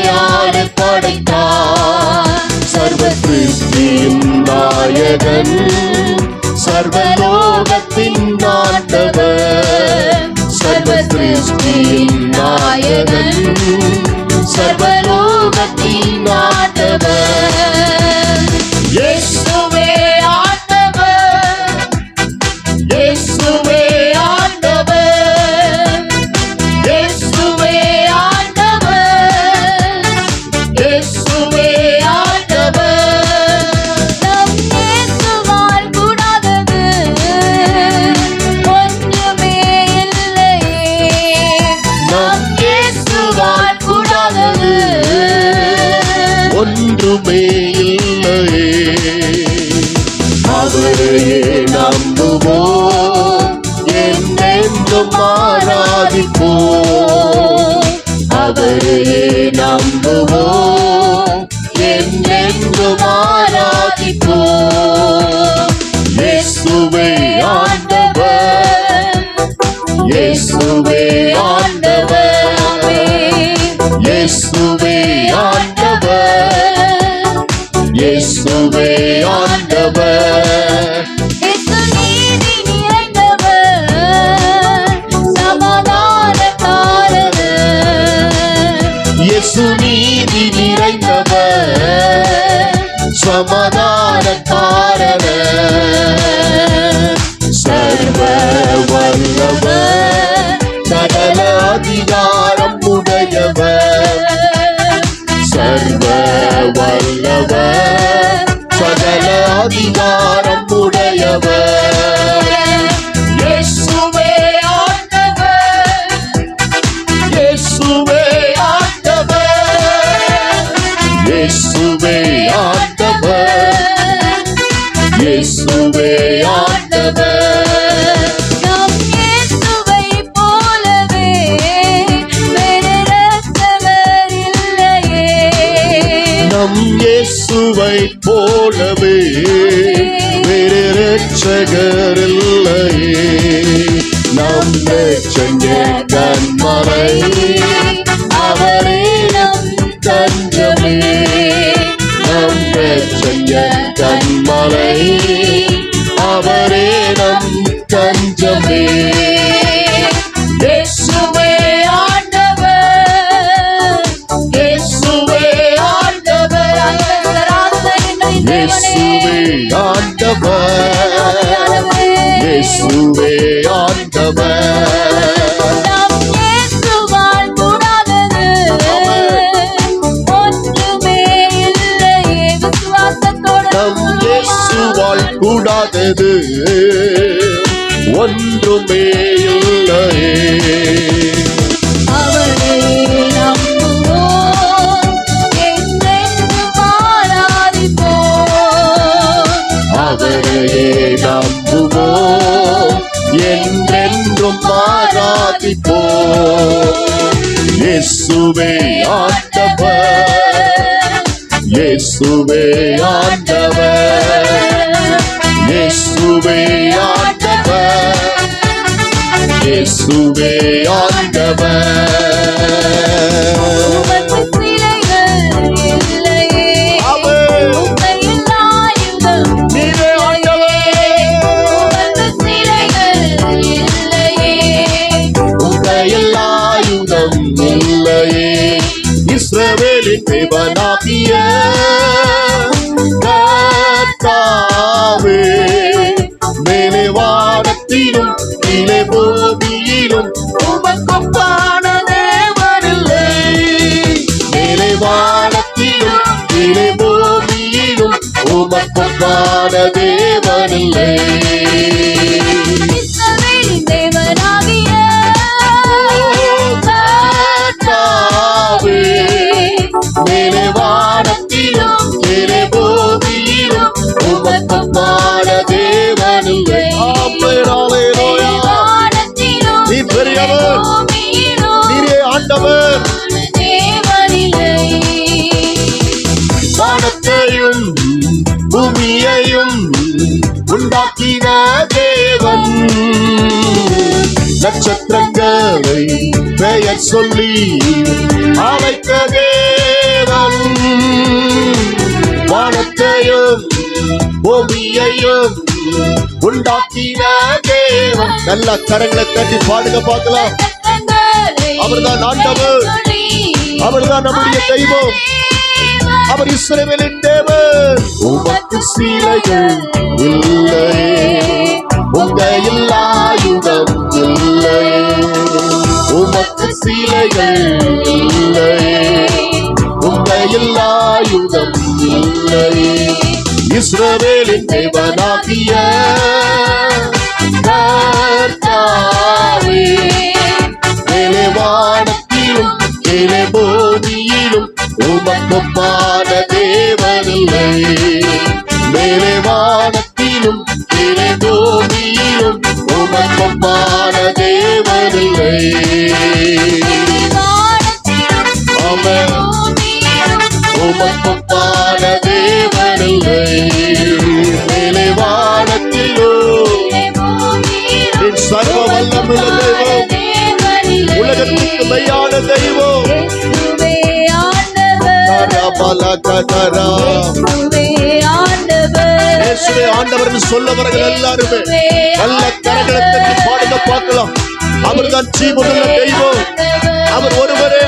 யாரு படைத்தார்? சர்வ சிருஷ்டியின் நாயகன் சர்வலோகத்தின் நாட்டவர். சர்வ சிருஷ்டியின் நாயகன் சர்வ அவரையே நம்புவோம். என்றென்றும் ஆராதிப்போம் இயேசுவே ஆண்டவர். இயேசுவே ஆண்டவர். இயேசுவே ஆண்டவர். அதிகாரம் உடையவர். சர்வ வல்லவர் சகல அதிகாரம் உடையவர். இயேசுவை போலவே வேறு ரட்சகர் இல்லையே நம் ரட்சங்க ஆண்டவர் இயேசுவால் கூடாதது ஒன்றுமே இல்லையே. ஆராதிப்போம். இயேசுவே ஆண்டவர். இயேசுவே ஆண்டவர். இயேசுவே ஆண்டவர். இயேசுவே ஆண்டவர். இஸ்ரவேலின் தேவனாகிய கர்த்தாவே மேலே வானத்திலும் கீழே பூமியிலும் உமக்கொப்பான தேவனில்லை மேலே வானத்திலும் கீழே பூமியிலும் உமக்கொப்பான தேவனில்லை அனைத்தையும் உண்டாக்கின தேவன். நட்சத்திரங்களை பெயர் சொல்லி அழைத்த தேவன். வானத்தையும் பூமியையும் உண்டாக்கின தேவன். நல்ல கரங்களை தட்டி பாடுக பார்க்கலாம். அவர்தான் ஆண்டவர். அவர்தான் நம்முடைய தெய்வம். அவர் இஸ்ரேவேலின் தேவன். சீலைகள் இல்லையே உங்க இல்லாயுதம் இல்லையே உமக்கு சீலைகள் இல்லையே உங்க இல்லாயுதம் இல்லையே இஸ்ரவேலின் தேவனாகிய வானத்திலும் மேலே போதியிலும் உமக்கு பாட தேவனில்லை உமக்கொப்பான தேவனில்லை ஆமென் உமக்கொப்பான தேவனில்லை மேலே வானத்திலும் என் சர்வ வல்லமுள்ள தெய்வம். உலகத்துக்கு மெய்யான தெய்வம் கரபல கதரா. ஆண்டவர் சொல்லவர்கள் எல்லாருமே நல்ல கரங்களை பாடுங்க பார்க்கலாம். அவர்தான் ஜீவனுள்ள தெய்வம். அவர் ஒருவரே